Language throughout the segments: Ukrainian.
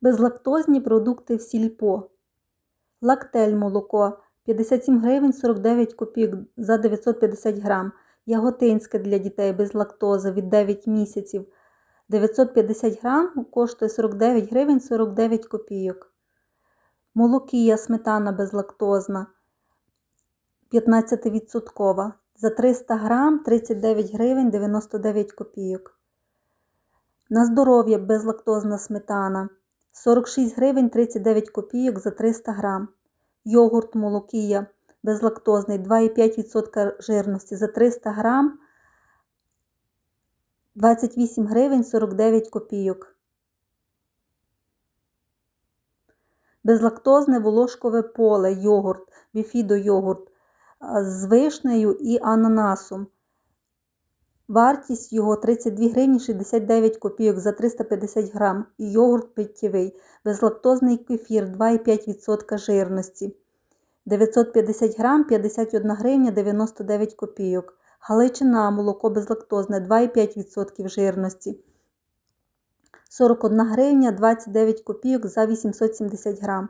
Безлактозні продукти в сільпо. Лактель молоко 57 гривень 49 копійок за 950 грам. Яготинське для дітей без лактози від 9 місяців 950 грам коштує 49 гривень 49 копійок. Молокія сметана безлактозна 15% за 300 грам 39 гривень 99 копійок. На здоров'я безлактозна сметана 46 гривень 39 копійок за 300 грам. Йогурт молокія безлактозний 2,5% жирності за 300 грам 28 гривень 49 копійок. Безлактозне волошкове поле йогурт, біфідо йогурт з вишнею і ананасом. Вартість його 32 гривні 69 копійок за 350 грам і йогурт питтєвий, безлактозний кефір 2,5% жирності. 950 грам 51 гривня 99 копійок. Галичина молоко безлактозне 2,5% жирності. 41 гривня 29 копійок за 870 грам.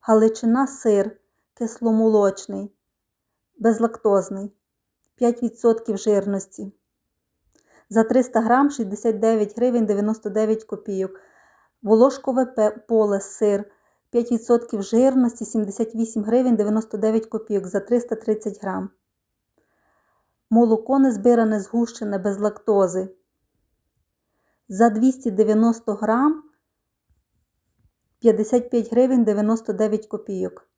Галичина сир кисломолочний, безлактозний 5% жирності. За 300 грам 69 гривень 99 копійок. Волошкове поле сир 5% жирності 78 гривень 99 копійок за 330 грам. Молоко незбиране згущене без лактози. За 290 грам 55 гривень 99 копійок.